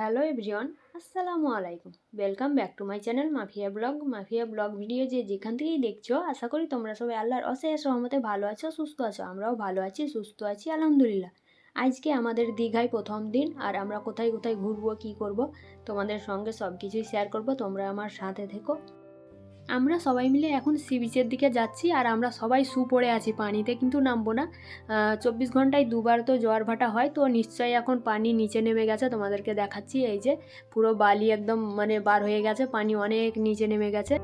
Hello everyone, আসসালামু আলাইকুম। Welcome back to my channel mafia vlog mafia vlog video যে যেখান থেকেই দেখছ, আশা করি তোমরা সবাই আল্লাহর অশেষ সহমতে ভালো আছো, সুস্থ আছো। আমরাও ভালো আছি, সুস্থ আছি, আলহামদুলিল্লাহ। আজকে আমাদের দীঘায় প্রথম দিন, আর আমরা কোথায় কোথায় ঘুরবো, কী করব, তোমাদের সঙ্গে সব কিছুই শেয়ার করব। তোমরা আমার সাথে থেকো। আমরা সবাই মিলে এখন সি বিচের দিকে যাচ্ছি আর আমরা সবাই শু পড়ে আছি, পানিতে কিন্তু নামবো না। চব্বিশ ঘন্টায় দুবার তো জোয়ার ভাটা হয়, তো নিশ্চয়ই এখন পানি নিচে নেমে গেছে। তোমাদেরকে দেখাচ্ছি, এই যে পুরো বালি একদম মানে বার হয়ে গেছে, পানি অনেক নিচে নেমে গেছে।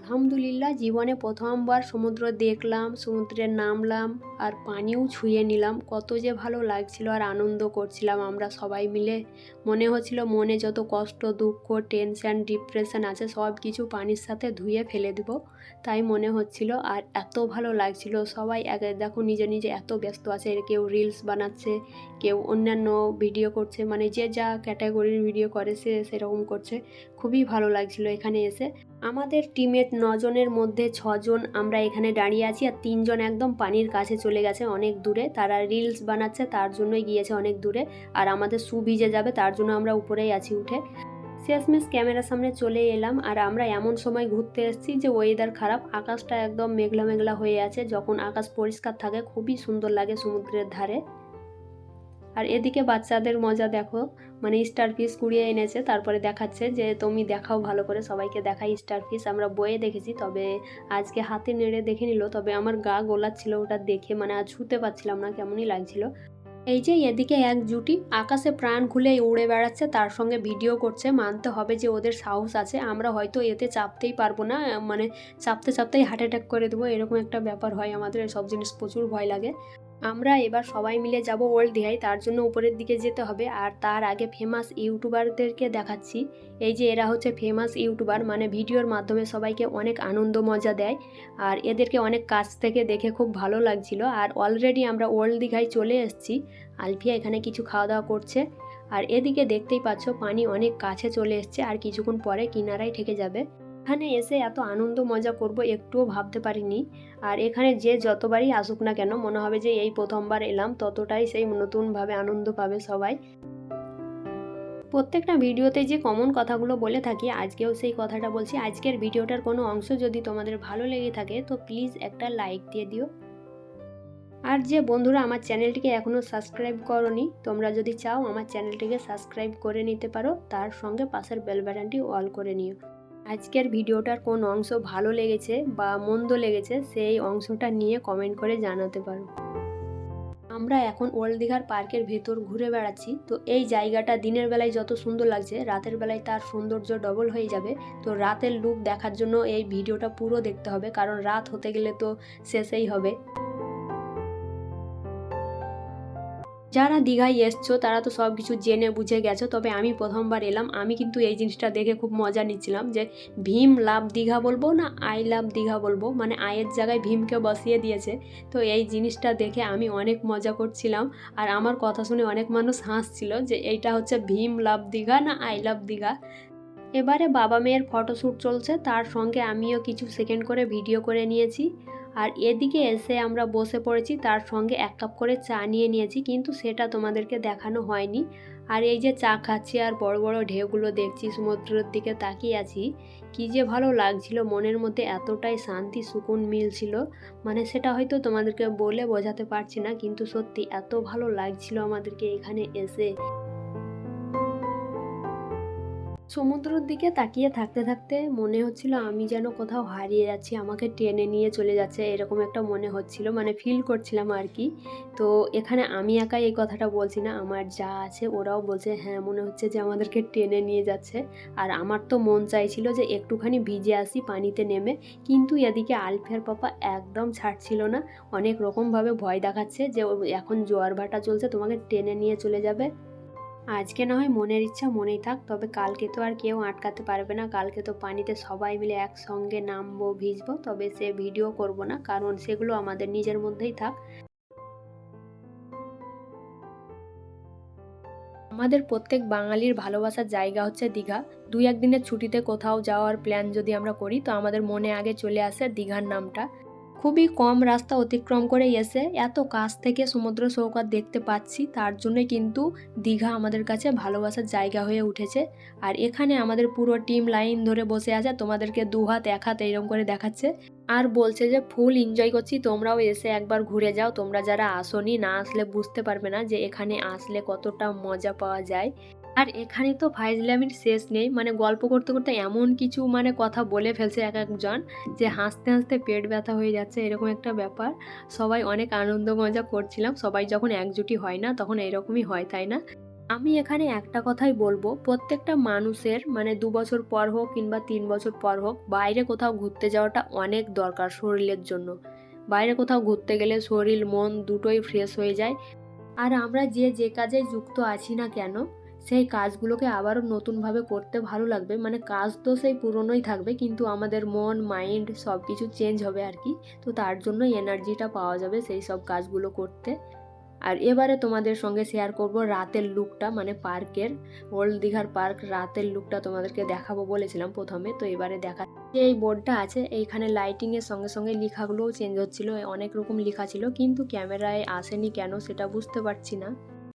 আলহামদুলিল্লাহ, জীবনে প্রথমবার সমুদ্র দেখলাম, সমুদ্রে নামলাম আর পানিও ছুঁয়ে নিলাম। কত যে ভালো লাগছিল আর আনন্দ করছিলাম আমরা সবাই মিলে। মনে হচ্ছিল মনে যত কষ্ট, দুঃখ টেনশন ডিপ্রেশন আছে সব কিছু পানির সাথে ধুয়ে ফেলে দেবো। তাই মনে হচ্ছিল আর এত ভালো লাগছিল। সবাই এক, দেখো নিজে নিজে এত ব্যস্ত আছে, কেউ রিলস বানাচ্ছে, কেউ অন্যান্য ভিডিও করছে মানে যে যা ক্যাটাগরির ভিডিও করে সে সেরকম করছে। খুবই ভালো লাগছিল এখানে এসে। আমাদের টিমের নজনের মধ্যে ছজন আমরা এখানে দাঁড়িয়ে আছি আর তিনজন একদম পানির কাছে চলে গেছে অনেক দূরে। তারা রিলস বানাচ্ছে, তার জন্যই গিয়েছে অনেক দূরে। আর আমাদের সু ভিজে যাবে, তার জন্য আমরা উপরেই আছি উঠে। শেষমেশ ক্যামেরার সামনে চলে এলাম আর আমরা এমন সময় ঘুরতে এসেছি যে ওয়েদার খারাপ, আকাশটা একদম মেঘলা মেঘলা হয়ে আছে। যখন আকাশ পরিষ্কার থাকে, খুবই সুন্দর লাগে সমুদ্রের ধারে। আর এদিকে বাচ্চাদের মজা দেখো। মানে স্টার ফিস কুড়িয়ে এনেছে, তারপরে দেখাচ্ছে যে তুমি দেখাও ভালো করে, সবাইকে দেখাই স্টার ফিস আমরা বয়ে দেখেছি, তবে আজকে হাতে নেড়ে দেখে নিল, তবে আমার গা গোলাচ্ছিল ওটা দেখে মানে আর ছুতে পারছিলাম না, কেমনই লাগছিল। এই যে এদিকে এক জুটি, আকাশে প্রাণ খুলে উড়ে বেড়াচ্ছে, তার সঙ্গে ভিডিও করছে, মানতে হবে যে ওদের সাহস আছে, আমরা হয়তো এতে চাপতেই পারব না মানে চাপতে, চাপতেই হার্ট অ্যাটাক করে দেবো, এরকম একটা ব্যাপার হয় আমাদের, সব জিনিস প্রচুর ভয় লাগে। আমরা এবার সবাই মিলে যাব ওল্ড দীঘায় তার জন্য উপরের দিকে যেতে হবে। আর তার আগে ফেমাস ইউটিউবারদেরকে দেখাচ্ছি। এই যে এরা হচ্ছে ফেমাস ইউটিউবার মানে ভিডিওর মাধ্যমে সবাইকে অনেক আনন্দ মজা দেয়। আর এদেরকে অনেক কাছ থেকে দেখে খুব ভালো লাগছিল। আর অলরেডি আমরা ওল্ড দীঘায় চলে এসেছি। আলফিয়া এখানে কিছু খাওয়া দাওয়া করছে। আর এদিকে দেখতেই পাচ্ছ, পানি অনেক কাছে চলে এসছে। আর কিছুক্ষণ পরে কিনারায় ঠেকে যাবে। এখানে এসে এত আনন্দ মজা করব একটুও ভাবতে পারিনি। আর এখানে যে যতবারই আসুক না কেন, মনে হবে যে এই প্রথমবার এলাম, ততটাই সেই নতুনভাবে আনন্দ পাবে সবাই। প্রত্যেকটা ভিডিওতে যে কমন কথাগুলো বলে থাকি, আজকেও সেই কথাটা বলছি। আজকের ভিডিওটার কোনো অংশ যদি তোমাদের ভালো লেগে থাকে, তো প্লিজ একটা লাইক দিয়ে দিও। আর যে বন্ধুরা আমার চ্যানেলটিকে এখনও সাবস্ক্রাইব করনি, তোমরা যদি চাও আমার চ্যানেলটিকে সাবস্ক্রাইব করে নিতে পারো, তার সঙ্গে পাশের বেল বাটনটি অল করে নিও। আজকের ভিডিওটার কোন অংশ ভালো লেগেছে বা মন্দ লেগেছে সেই অংশটা নিয়ে কমেন্ট করে জানাতে পারো। আমরা এখন ওল্ড দীঘার পার্কের ভেতর ঘুরে বেড়াচ্ছি। তো এই জায়গাটা দিনের বেলায় যত সুন্দর লাগছে, রাতের বেলায় তার সৌন্দর্য ডবল হয়ে যাবে। তো রাতের লুক দেখার জন্য এই ভিডিওটা পুরো দেখতে হবে, কারণ রাত হতে গেলে তো শেষেই হবে। যারা দীঘায় এসছো, তারা তো সব কিছু জেনে বুঝে গেছো, তবে আমি প্রথমবার এলাম। আমি কিন্তু এই জিনিসটা দেখে খুব মজা নিচ্ছিলাম যে ভীম লাভ দীঘা বলব না আই লাভ দীঘা বলব? মানে আয়ের জায়গায় ভীমকে বসিয়ে দিয়েছে। তো এই জিনিসটা দেখে আমি অনেক মজা করছিলাম আর আমার কথা শুনে অনেক মানুষ হাসছিল যে এইটা হচ্ছে ভীম লাভ দীঘা না আই লাভ দীঘা। এবারে বাবা মেয়ের ফটোশ্যুট চলছে, তার সঙ্গে আমিও কিছু সেকেন্ড করে ভিডিও করে নিয়েছি। আর এদিকে এসে আমরা বসে পড়েছি, তার সঙ্গে এক কাপ করে চা নিয়ে নিয়েছি, কিন্তু সেটা তোমাদেরকে দেখানো হয়নি। আর এই যে চা খাচ্ছি আর বড় বড় ঢেউগুলো দেখছি, সমুদ্রের দিকে তাকিয়ে আছি, কী যে ভালো লাগছিল, মনের মধ্যে এতটাই শান্তি, সুকুন মিলছিল মানে সেটা হয়তো তোমাদেরকে বলে বোঝাতে পারছি না, কিন্তু সত্যি এত ভালো লাগছিল আমাদেরকে এখানে এসে। সমুদ্রের দিকে তাকিয়ে থাকতে থাকতে মনে হচ্ছিল আমি যেন কোথাও হারিয়ে যাচ্ছি, আমাকে টেনে নিয়ে চলে যাচ্ছে, এরকম একটা মনে হচ্ছিল মানে ফিল করছিলাম আর কি তো এখানে আমি একাই এই কথাটা বলছি না, আমার যা আছে ওরাও বলছে হ্যাঁ মনে হচ্ছে যে আমাদেরকে টেনে নিয়ে যাচ্ছে। আর আমার তো মন চাইছিল যে একটুখানি ভিজে আসি, পানিতে নেমে, কিন্তু এদিকে আলফিয়ার পাপা একদম ছাড়ছিল না। অনেক রকমভাবে ভয় দেখাচ্ছে যে এখন জোয়ার ভাটা চলছে, তোমাকে টেনে নিয়ে চলে যাবে। আজকে না হয় মনের ইচ্ছা মনেই থাক, তবে কালকে তো আর কেউ আটকাতে পারবে না। কালকে তো পানিতে সবাই মিলে একসঙ্গে নামবো, ভিজবো, তবে সে ভিডিও করব না, কারণ সেগুলো আমাদের নিজের মধ্যেই থাক। আমাদের প্রত্যেক বাঙালির ভালোবাসার জায়গা হচ্ছে দীঘা। দুই একদিনের ছুটিতে কোথাও যাওয়ার প্ল্যান যদি আমরা করি, তো আমাদের মনে আগে চলে আসে দীঘার নামটা। খুবই কম রাস্তা অতিক্রম করে এসে এত কাছ থেকে সমুদ্র সৈকত দেখতে পাচ্ছি, তার জন্যই কিন্তু দীঘা আমাদের কাছে ভালোবাসার জায়গা হয়ে উঠেছে। আর এখানে আমাদের পুরো টিম লাইন ধরে বসে আছে, তোমাদেরকে দু হাত, এক হাত এইরকম করে দেখাচ্ছে। আর বলছে যে, ফুল এনজয় করছি, তোমরাও এসে একবার ঘুরে যাও। তোমরা যারা আসনি, না আসলে বুঝতে পারবে না যে এখানে আসলে কতটা মজা পাওয়া যায়। আর এখানে তো ফাইজলামির শেষ নেই। মানে গল্প করতে করতে এমন কিছু মানে কথা বলে ফেলছে এক একজন যে হাসতে হাসতে পেট ব্যথা হয়ে যাচ্ছে, এরকম একটা ব্যাপার। সবাই অনেক আনন্দ মজা করছিলাম, সবাই যখন একজুটি হয় না তখন এরকমই হয়, তাই না? আমি এখানে একটা কথাই বলব, প্রত্যেকটা মানুষের মানে দু বছর পর হোক কিংবা তিন বছর পর হোক, বাইরে কোথাও ঘুরতে যাওয়াটা অনেক দরকার শরীরের জন্য। বাইরে কোথাও ঘুরতে গেলে শরীর, মন দুটোই ফ্রেশ হয়ে যায়। আর আমরা যে যে কাজে যুক্ত আছি না কেন সেই কাজগুলোকে আবারও নতুনভাবে করতে ভালো লাগবে। মানে কাজ তো সেই পুরনোই থাকবে, কিন্তু আমাদের মন, মাইন্ড সব কিছু চেঞ্জ হবে আর কি। তো তার জন্য এনার্জিটা পাওয়া যাবে সেই সব কাজগুলো করতে। আর এবারে তোমাদের সঙ্গে শেয়ার করব রাতের লুকটা মানে পার্কের, ওল্ড দীঘার পার্ক রাতের লুকটা তোমাদেরকে দেখাবো বলেছিলাম প্রথমে। তো এবারে দেখা যে এই বোর্ডটা আছে, এইখানে লাইটিংয়ের সঙ্গে সঙ্গে লেখাগুলোও চেঞ্জ হচ্ছিল, অনেক রকম লেখা ছিল, কিন্তু ক্যামেরায় আসেনি কেন সেটা বুঝতে পারছি না।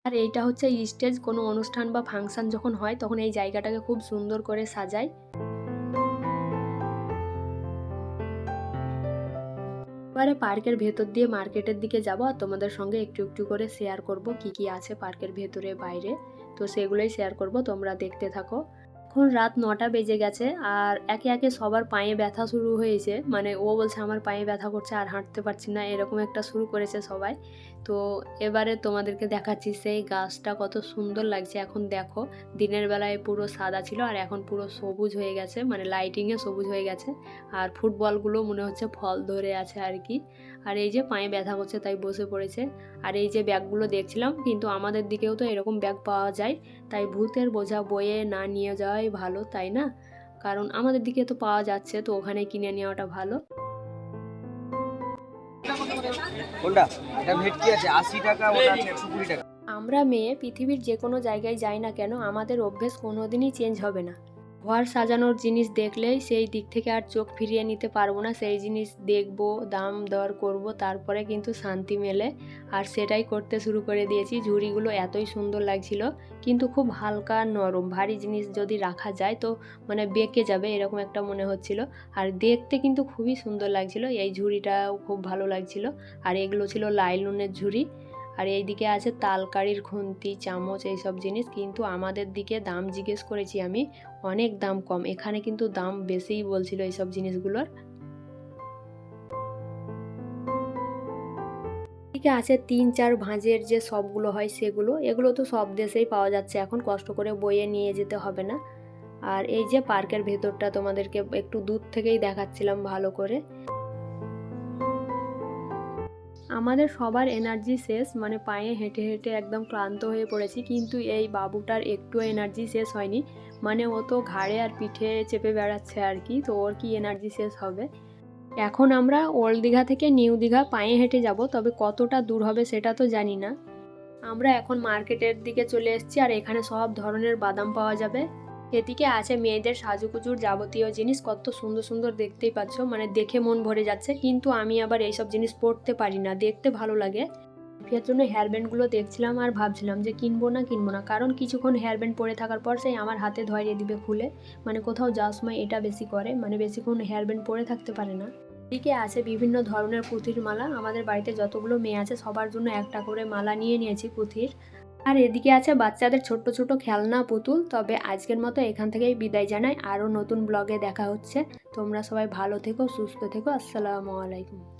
আর এইটা হচ্ছে স্টেজ, কোনো অনুষ্ঠান বা ফাংশন যখন হয় তখন এই জায়গাটাকে খুব সুন্দর করে সাজায়। এবারে পার্কের ভেতর দিয়ে মার্কেটের দিকে যাব আর তোমাদের সঙ্গে একটু একটু করে শেয়ার করব কি কি আছে পার্কের ভেতরে, বাইরে। তো সেগুলোই শেয়ার করব, তোমরা দেখতে থাকো। এখন রাত নটা বেজে গেছে আর একে একে সবার পায়ে ব্যথা শুরু হয়েছে। মানে ও বলছে, আমার পায়ে ব্যথা করছে আর হাঁটতে পারছি না। এরকম একটা শুরু করেছে সবাই। তো এবারে তোমাদেরকে দেখাচ্ছি, সেই গাছটা কত সুন্দর লাগছে। এখন দেখো, দিনের বেলায় পুরো সাদা ছিল আর এখন পুরো সবুজ হয়ে গেছে। মানে লাইটিংয়ে সবুজ হয়ে গেছে। আর ফুটবলগুলো মনে হচ্ছে ফল ধরে আছে আর কি। আর এই যে পায়ে ব্যথা করছে, তাই বসে পড়েছে। আর এই যে ব্যাগগুলো দেখছিলাম, কিন্তু আমাদের দিকেও তো এরকম ব্যাগ পাওয়া যায়। তাই ভূতের বোঝা বয়ে না নিয়ে যাওয়াই ভালো তাই না? কারণ আমাদের দিকে তো পাওয়া যাচ্ছে তো ওখানে কিনে নেওয়াটা ভালো। কোনটা? এটা ভেটকি আছে আশি টাকা ওটা আছে টাকা। আমরা মেয়ে পৃথিবীর যে কোনো জায়গায় যাই না কেন আমাদের অভ্যেস কোনোদিনই চেঞ্জ হবে না। ঘর সাজানোর জিনিস দেখলেই সেই দিক থেকে আর চোখ ফিরিয়ে নিতে পারব না। সেই জিনিস দেখব, দাম দর করব, তারপরে কিন্তু শান্তি মেলে। আর সেটাই করতে শুরু করে দিয়েছি। ঝুড়িগুলো এতই সুন্দর লাগছিল, কিন্তু খুব হালকা নরম। ভারী জিনিস যদি রাখা যায় তো মানে বেঁকে যাবে, এরকম একটা মনে হচ্ছিল। আর দেখতে কিন্তু খুবই সুন্দর লাগছিল। এই ঝুড়িটাও খুব ভালো লাগছিল। আর এগুলো ছিল লাইলুনের ঝুড়ি। আর এইদিকে আছে তালকারির খুন্তি, চামচ, এইসব জিনিস। কিন্তু আমাদের দিকে দাম জিজ্ঞেস করেছি আমি অনেক দাম কম। এখানে কিন্তু দাম বেশিই বলছিল এইসব জিনিসগুলোর। এদিকে আছে তিন চার ভাঁজের যে সবগুলো হয় সেগুলো। এগুলো তো সব দেশেই পাওয়া যাচ্ছে। এখন কষ্ট করে বইয়ে নিয়ে যেতে হবে না। আর এই যে পার্কের ভেতরটা তোমাদেরকে একটু দূর থেকেই দেখাচ্ছিলাম ভালো করে। আমাদের সবার এনার্জি শেষ মানে পায়ে হেঁটে হেঁটে একদম ক্লান্ত হয়ে পড়েছি, কিন্তু এই বাবুটার একটু এনার্জি শেষ হয়নি। মানে ও তো ঘাড়ে আর পিঠে চেপে বেড়াচ্ছে আর কি, তো ওর কি এনার্জি শেষ হবে? এখন আমরা ওল্ড দীঘা থেকে নিউ দীঘা পায়ে হেঁটে যাব, তবে কতটা দূর হবে সেটা তো জানি না। আমরা এখন মার্কেটের দিকে চলে এসেছি, আর এখানে সব ধরনের বাদাম পাওয়া যাবে। এদিকে আছে মেয়েদের সাজুকুজুর যাবতীয় জিনিস, কত সুন্দর সুন্দর দেখতেই পাচ্ছ। মানে দেখে মন ভরে যাচ্ছে, কিন্তু আমি আবার এইসব জিনিস পরতে পারি না, দেখতে ভালো লাগে। এর জন্য হেয়ার ব্যান্ডগুলো দেখছিলাম আর ভাবছিলাম যে কিনবো না কিনবো না, কারণ কিছুক্ষণ হেয়ার ব্যান্ড পরে থাকার পর সেই আমার হাতে ধরিয়ে দিবে খুলে। মানে কোথাও যাওয়ার সময় এটা বেশি করে মানে বেশিক্ষণ হেয়ার ব্যান্ড পরে থাকতে পারে না। এদিকে আছে বিভিন্ন ধরনের পুঁথির মালা, আমাদের বাড়িতে যতগুলো মেয়ে আছে সবার জন্য একটা করে মালা নিয়ে নিয়েছি পুঁথির আর এদিকে আছে বাচ্চাদের ছোট্ট ছোট খেলনা পুতুল। তবে আজকের মতো এখান থেকেই বিদায় জানাই। আরও নতুন ব্লগে দেখা হচ্ছে। তোমরা সবাই ভালো থেকো, সুস্থ থেকো। আসসালামু আলাইকুম।